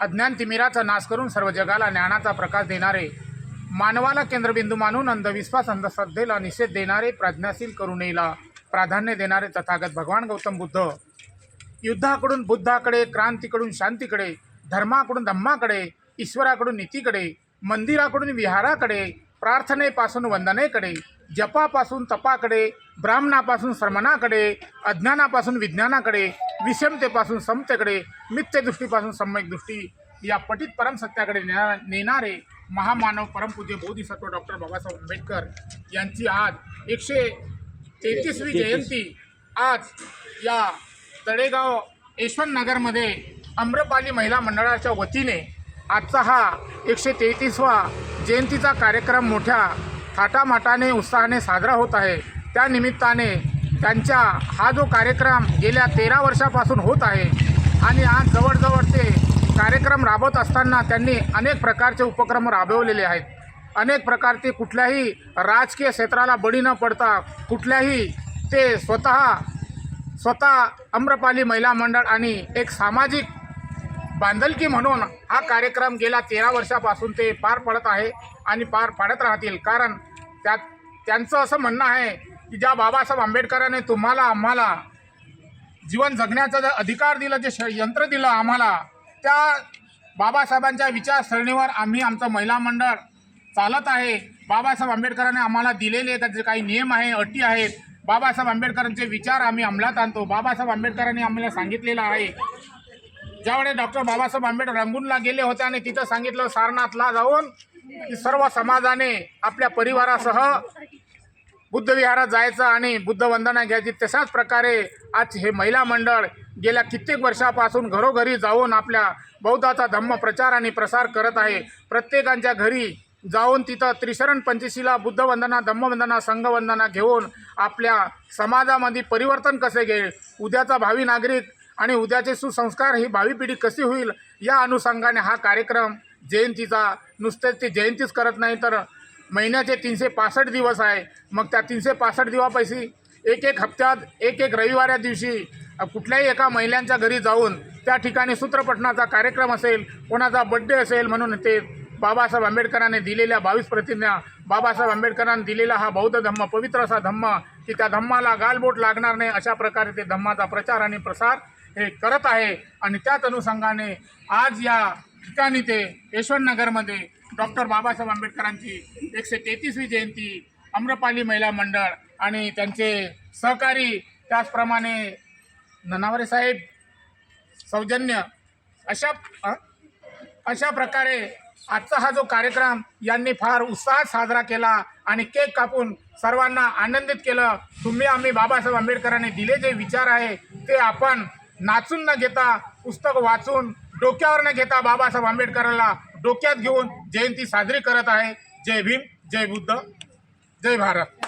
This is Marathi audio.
अज्ञान तिमिराचा नाश करून सर्व जगाला ज्ञानाचा प्रकाश देणारे मानवाला केंद्रबिंदू मानून अंधविश्वास अंधश्रद्धेला निषेध देणारे प्रज्ञाशील करुणेला प्राधान्य देणारे तथागत भगवान गौतम बुद्ध. युद्धाकडून बुद्धाकडे क्रांतीकडून शांतीकडे धर्माकडून धम्माकडे ईश्वराकडून नीतीकडे मंदिराकडून विहाराकडे प्रार्थनेपासून वंदनेकडे जपापासून तपाकडे ब्राह्मणापासून श्रमणाकडे अज्ञानापासून विज्ञानाकडे विषमतेपासून समतेकडे मिथ्यदृष्टीपासून सम्यक दृष्टी या पटित परमसत्याकडे नेणा नेणारे महामानव परमपूज्य बोधिसत्व डॉक्टर बाबासाहेब आंबेडकर यांची आज एकशे तेहतीसवी जयंती. आज या तळेगाव यशवंत नगरमध्ये आम्रपाली महिला मंडळाच्या वतीने आजचा हा एकशे तेहतीसवा जयंतीचा कार्यक्रम मोठ्या थाटामाटाने उत्साहाने साजरा होत आहे. त्या निमित्ताने त्यांच्या हा जो कार्यक्रम गेल्या तेरा वर्षापासून होत आहे आणि आज जवळजवळ ते कार्यक्रम राबवत असताना त्यांनी अनेक प्रकारचे उपक्रम राबवलेले आहेत. अनेक प्रकारचे कुठल्याही राजकीय क्षेत्राला बळी न पडता कुठल्याही ते स्वतः स्वतः आम्रपाली महिला मंडळ आणि एक सामाजिक बांधलकी म्हणून हा कार्यक्रम गेल्या तेरा वर्षापासून ते पार पडत आहे आणि पार पाडत राहतील. कारण त्यात त्यांचं असं म्हणणं आहे की ज्या बाबासाहेब आंबेडकरांनी तुम्हाला आम्हाला जीवन जगण्याचा जे अधिकार दिलं जे यंत्र दिलं आम्हाला त्या बाबासाहेबांच्या विचारसरणीवर आम्ही आमचं महिला मंडळ चालत आहे. बाबासाहेब आंबेडकरांनी आम्हाला दिलेले त्याचे काही नियम आहे अटी आहेत. बाबासाहेब आंबेडकरांचे विचार आम्ही अंमलात आणतो. बाबासाहेब आंबेडकरांनी आम्हाला सांगितलेलं आहे. ज्यावेळेस डॉक्टर बाबासाहेब आंबेडकर रंगूनला गेले होते आणि तिथं सांगितलं सारनाथला जाऊन की सर्व समाजाने आपल्या परिवारासह बुद्ध विहारात जायचं आणि बुद्ध वंदना घ्यायची तशाच प्रकारे आज हे महिला मंडळ गेल्या कित्येक वर्षापासून घरोघरी जाऊन आपल्या बौद्धाचा धम्म प्रचार आणि प्रसार करत आहे. प्रत्येकांच्या घरी जाऊन तिथं त्रिशरण पंचशीला बुद्धवंदना धम्मवंदना संघवंदना घेऊन आपल्या समाजामध्ये परिवर्तन कसे घेईल उद्याचा भावी नागरिक आणि उद्याचे सुसंस्कार ही भावी पिढी कशी होईल या अनुषंगाने हा कार्यक्रम जयंतीचा नुसतेच ते जयंतीच करत नाही तर महिन्याचे तीनशे पासष्ट दिवस आहे. मग त्या तीनशे पासष्ट दिवापैकी एक एक हप्त्यात एक एक रविवार या दिवशी कुठल्याही एका महिलांच्या घरी जाऊन त्या ठिकाणी सूत्रपठणाचा कार्यक्रम असेल कोणाचा बड्डे असेल म्हणून ते बाबासाहेब आंबेडकरांनी दिलेल्या बावीस प्रतिज्ञा बाबासाहेब आंबेडकरांनी दिलेला हा बौद्ध धम्म पवित्र असा धम्म की त्या धम्माला गालबोट लागणार नाही अशा प्रकारे ते धम्माचा प्रचार आणि प्रसार हे करत आहे. आणि त्याच अनुषंगाने आज या ठिकाणी ते यशवंतनगरमध्ये डॉक्टर बाबासाहेब आंबेडकरांची एकशे तेहतीसवी जयंती आम्रपाली महिला मंडळ आणि त्यांचे सहकारी त्याचप्रमाणे ननावरे साहेब सौजन्य अशा अशा प्रकारे आजचा हा जो कार्यक्रम यांनी फार उत्साहात साजरा केला आणि केक कापून सर्वांना आनंदित केलं. तुम्ही आम्ही बाबासाहेब आंबेडकरांनी दिले जे विचार आहे ते आपण नाचून न घेता पुस्तक वाचून डोक्यावर न घेता बाबासाहेब आंबेडकरांना डोक्यात घेऊन जयंती साजरी करत आहे. जय भीम जय बुद्ध. जय भारत.